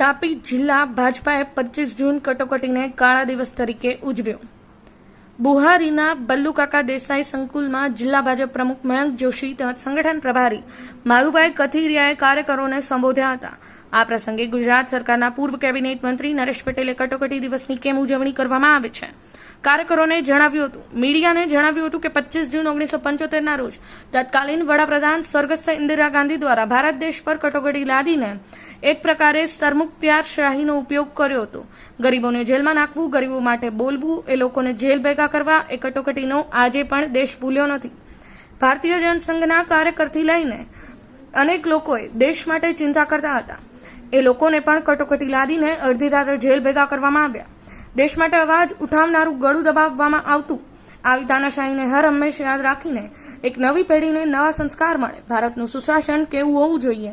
તાપી જિલ્લા ભાજપાએ પચીસ જૂન કટોકટીને કાળા દિવસ તરીકે ઉજવ્યો. બુહારીના બલ્લુકાકા દેસાઈ સંકુલમાં જિલ્લા ભાજપ પ્રમુખ મયંક જોશી તેમજ સંગઠન પ્રભારી મારુભાઈ કથિરિયાએ કાર્યકરોને સંબોધ્યા હતા. આ પ્રસંગે ગુજરાત સરકારના પૂર્વ કેબિનેટ મંત્રી નરેશ પટેલે કટોકટી દિવસની કેમ ઉજવણી કરવામાં આવે છે? કાર્યકરોને જણાવ્યું હતું. મીડિયાને જણાવ્યું હતું કે પચીસ જૂન ઓગણીસો પંચોતેરના રોજ તત્કાલીન વડાપ્રધાન સ્વર્ગસ્થ ઇન્દિરા ગાંધી દ્વારા ભારત દેશ પર કટોકટી લાદીને એક પ્રકારે સરમુખત્યારશાહીનો ઉપયોગ કર્યો હતો. ગરીબોને જેલમાં નાખવું, ગરીબો માટે બોલવું, એ લોકોને જેલ ભેગા કરવા એ કટોકટીનો આજે પણ દેશ ભૂલ્યો નથી. ભારતીય જનસંઘના કાર્યકરથી લઈને અનેક લોકોએ દેશ માટે ચિંતા કરતા હતા. એ લોકોને પણ કટોકટી લાદીને અડધી રાત્રે જેલ ભેગા કરવામાં આવ્યા. દેશ માટે અવાજ ઉઠાવનારું ગળું દબાવવામાં આવતું. આવી તાનાશાહીને હર હંમેશ યાદ રાખીને એક નવી પેઢીને નવા સંસ્કાર મળે. ભારતનું સુશાસન કેવું હોવું જોઈએ?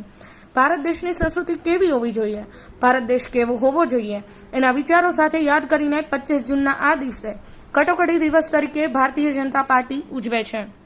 ભારત દેશની સંસ્કૃતિ કેવી હોવી જોઈએ? ભારત દેશ કેવો હોવો જોઈએ? એના વિચારો સાથે યાદ કરીને પચીસ જૂનના આ દિવસે કટોકટી દિવસ તરીકે ભારતીય જનતા પાર્ટી ઉજવે છે.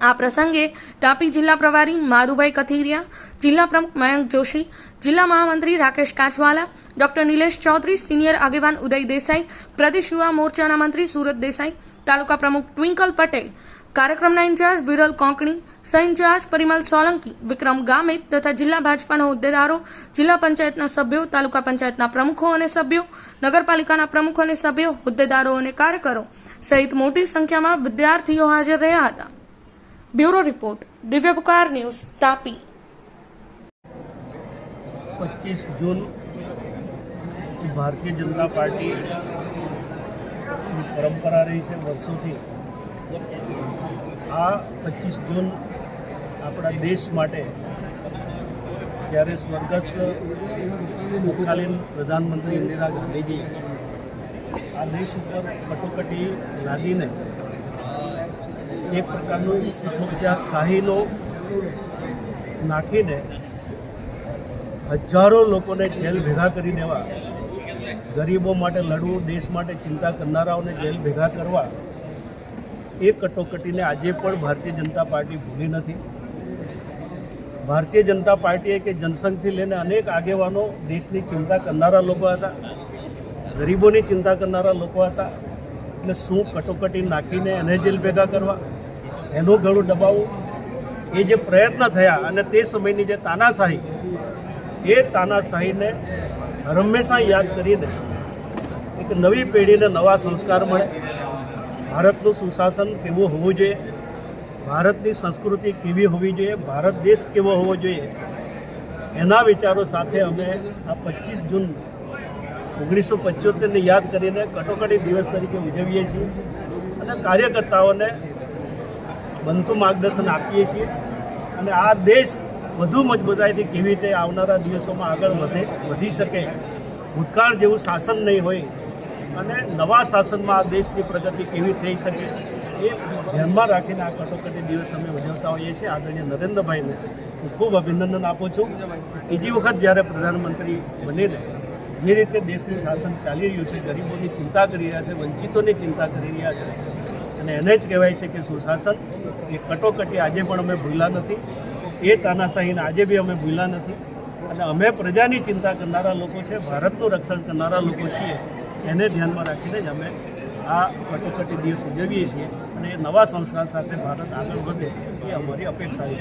આ પ્રસંગે તાપી જિલ્લા પ્રભારી માધુભાઈ કથિરિયા, જિલ્લા પ્રમુખ મયંક જોશી, જિલ્લા મહામંત્રી રાકેશ કાચવાલા ડોક્ટર નિલેશ ચૌધરી, સિનિયર આગેવાન ઉદય દેસાઈ, પ્રદેશ યુવા મોરચાના મંત્રી સુરત દેસાઈ, તાલુકા પ્રમુખ ટ્વિંકલ પટેલ, કાર્યક્રમના ઇન્ચાર્જ વિરલ કોંકણી, સહ ઇન્ચાર્જ પરિમલ સોલંકી, વિક્રમ ગામિત તથા જિલ્લા ભાજપાના હોદ્દેદારો, જિલ્લા પંચાયતના સભ્યો, તાલુકા પંચાયતના પ્રમુખો અને સભ્યો, નગરપાલિકાના પ્રમુખો અને સભ્યો, હોદ્દેદારો અને કાર્યકરો સહિત મોટી સંખ્યામાં વિદ્યાર્થીઓ હાજર રહ્યા હતા. બ્યુરો રિપોર્ટ દિવ્ય પુકાર ન્યૂઝ, તાપી. પચીસ જૂન ભારતીય જનતા પાર્ટી પરંપરા રહી છે વર્ષોથી. આ પચીસ જૂન આપણા દેશ માટે જ્યારે સ્વર્ગસ્થ તત્કાલીન પ્રધાનમંત્રી ઇન્દિરા ગાંધીજી આ દેશ ઉપર કટોકટી લાદીને એક પ્રકારનું શાહીનો નાખીને હજારો લોકોને જેલ ભેગા કરી દેવા, ગરીબો માટે લડવું, દેશ માટે ચિંતા કરનારાઓને જેલ ભેગા કરવા, એ કટોકટીને આજે પણ ભારતીય જનતા પાર્ટી ભૂલી નથી. ભારતીય જનતા પાર્ટીએ કે જનસંઘથી લઈને અનેક આગેવાનો દેશની ચિંતા કરનારા લોકો હતા, ગરીબોની ચિંતા કરનારા લોકો હતા એટલે શું કટોકટી નાખીને એને જેલ ભેગા કરવા? એનું ઘણું દબાવવું? એ જે પ્રયત્ન થયા અને તે સમયની જે તાનાશાહી, એ તાનાશાહીને હંમેશા યાદ કરીને એક નવી પેઢીને નવા સંસ્કાર મળે. ભારતનું સુશાસન કેવું હોવું જોઈએ? ભારતની સંસ્કૃતિ કેવી હોવી જોઈએ? ભારત દેશ કેવો હોવો જોઈએ? એના વિચારો સાથે અમે આ પચીસ જૂન ઓગણીસો પંચોતેરને યાદ કરીને કટોકટી દિવસ તરીકે ઉજવીએ છીએ અને કાર્યકર્તાઓને બનતું માર્ગદર્શન આપીએ છીએ. અને આ દેશ વધુ મજબૂતાઈથી કેવી રીતે આવનારા દિવસોમાં આગળ વધે, વધી શકે, ભૂતકાળ જેવું શાસન નહીં હોય અને નવા શાસનમાં આ દેશની પ્રગતિ કેવી થઈ શકે એ ધ્યાનમાં રાખીને આ કટોકટી દિવસ અમે ઉજવતા હોઈએ છીએ. આદરણીય નરેન્દ્રભાઈને હું ખૂબ અભિનંદન આપું છું. બીજી વખત જ્યારે પ્રધાનમંત્રી બનીને જે રીતે દેશનું શાસન ચાલી રહ્યું છે, ગરીબોની ચિંતા કરી રહ્યા છે, વંચિતોની ચિંતા કરી રહ્યા છે. અને એને જ કહેવાય છે કે સુશાસન એ કટોકટી આજે પણ અમે ભૂલ્યા નથી, એ તાનાશાહીને આજે બી અમે ભૂલ્યા નથી. અને અમે પ્રજાની ચિંતા કરનારા લોકો છે, ભારતનું રક્ષણ કરનારા લોકો છીએ, એને ધ્યાનમાં રાખીને જ અમે આ કટોકટી દિવસ ઉજવીએ છીએ. અને નવા સંસ્કાર સાથે ભારત આગળ વધે, એ અમારી અપેક્ષા છે.